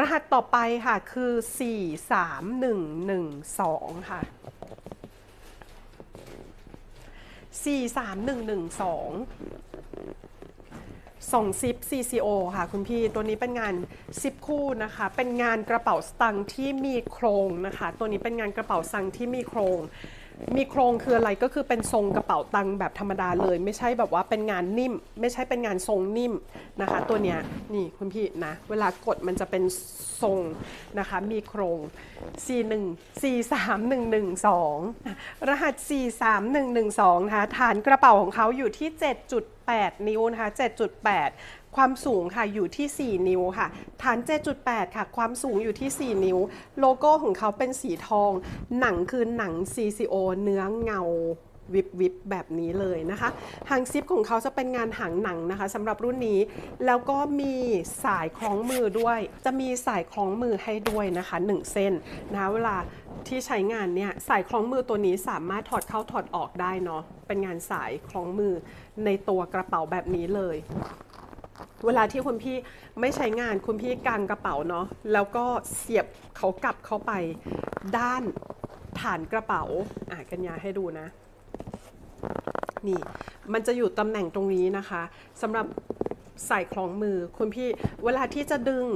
รหัสต่อไปค่ะคือ 43112 ค่ะ 43112 ส่งซิป CCO ค่ะ คุณพี่ตัวนี้เป็นงานซิปคู่นะคะ เป็นงานกระเป๋าสตางค์ที่มีโครงนะคะ ตัวนี้เป็นงานกระเป๋าสตางค์ที่มีโครง มีโครงคืออะไรก็คือเป็นทรงกระเป๋าตังค์แบบธรรมดาเลย ไม่ใช่แบบว่าเป็นงานนิ่ม ไม่ใช่เป็นงานทรงนิ่มนะคะ ตัวเนี้ยนี่คุณพี่นะเวลากดมันจะเป็นทรงนะคะ มีโครง C1 43112 รหัส 43112 นะคะฐานกระเป๋าของเขาอยู่ที่ 7.8 นิ้วนะคะ 7.8ความสูงค่ะอยู่ที่ 4 นิ้วค่ะ ฐาน 7.8 ค่ะ ความสูงอยู่ที่ 4 นิ้ว โลโก้ของเขาเป็นสีทอง หนังคือหนัง CCO เนื้อเงา วิบวิบแบบนี้เลยนะคะ หางซิปของเขาจะเป็นงานหางหนังนะคะสำหรับรุ่นนี้ แล้วก็มีสายคล้องมือด้วย จะมีสายคล้องมือให้ด้วยนะคะ 1 เส้นนะเวลาที่ใช้งานเนี่ยสายคล้องมือตัวนี้สามารถถอดเข้าถอดออกได้เนาะเป็นงานสายคล้องมือในตัวกระเป๋าแบบนี้เลย เวลาที่คุณพี่ไม่ใช้งานคุณพี่กางกระเป๋าเนาะแล้วก็เสียบเขากลับเข้าไปด้านฐานกระเป๋าอะกัญญาให้ดูนะ นี่ มันจะอยู่ตำแหน่งตรงนี้นะคะสำหรับใส่คล้องมือคุณพี่เวลาที่จะดึง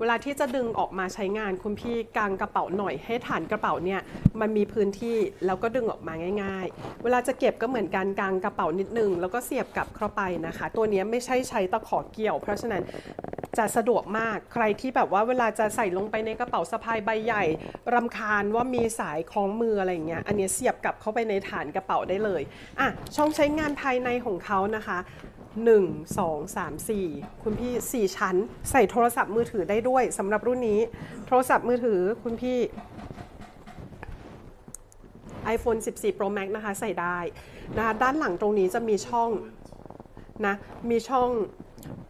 เวลาที่จะดึงออกมาใช้งานคุณพี่กางกระเป๋าหน่อยให้ฐานกระเป๋าเนี่ยมันมีพื้นที่แล้วก็ดึงออกมาง่าย ๆ เวลาจะเก็บก็เหมือนกันกางกระเป๋านิดนึง แล้วก็เสียบกลับเข้าไปนะคะ ตัวนี้ไม่ใช่ใช้ตะขอเกี่ยว เพราะฉะนั้น จะสะดวกมาก ใครที่แบบว่าเวลาจะใส่ลงไปในกระเป๋าสะพายใบใหญ่รำคาญว่ามีสายคล้องมืออะไรอย่างเงี้ยอันนี้เสียบกลับเข้าไปในฐานกระเป๋าได้เลยอะช่องใช้งานภายในของเขานะคะ1 2 3 4 คุณพี่ 4 ชั้น ใส่โทรศัพท์มือถือได้ด้วยสำหรับรุ่นนี้ โทรศัพท์มือถือคุณพี่ iPhone 14 Pro Max นะคะ ใส่ได้นะคะด้านหลังตรงนี้จะมีช่องนะ มีช่อง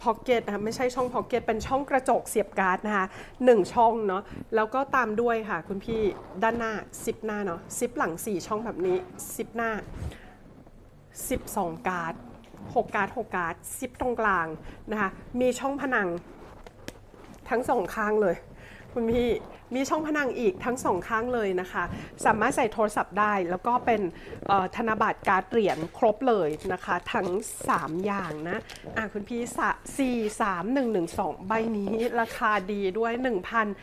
พ็อกเก็ตนะคะไม่ใช่ช่องพ็อกเก็ตเป็นช่องกระจกเสียบการ์ดนะคะหนึ่งช่องเนาะแล้วก็ตามด้วยค่ะคุณพี่ด้านหน้าซิปหน้าเนาะซิปหลัง 4 ช่องแบบนี้ซิปหน้า 12 การ์ด6การ์ด6การ์ดซิปตรงกลางนะคะมีช่องผนังทั้งสองข้างเลย คุณพี่มีช่องผนังอีกทั้งสองข้างเลยนะคะ สามารถใส่โทรศัพท์ได้ แล้วก็เป็นธนบัตรการ์ดเหรียญครบเลยนะคะ ทั้ง 3 อย่างนะอะคุณพี่สะ4 3 1 1 2ใบนี้ราคาดีด้วย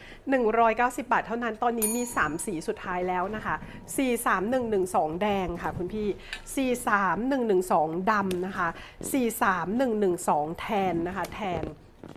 1,190 บาทเท่านั้นตอนนี้มี 3 สีสุดท้ายแล้วนะคะ4 3 1 1 2แดงค่ะคุณพี่4 3 1 1 2ดำนะคะ4 3 1 1 2แทนนะคะแทน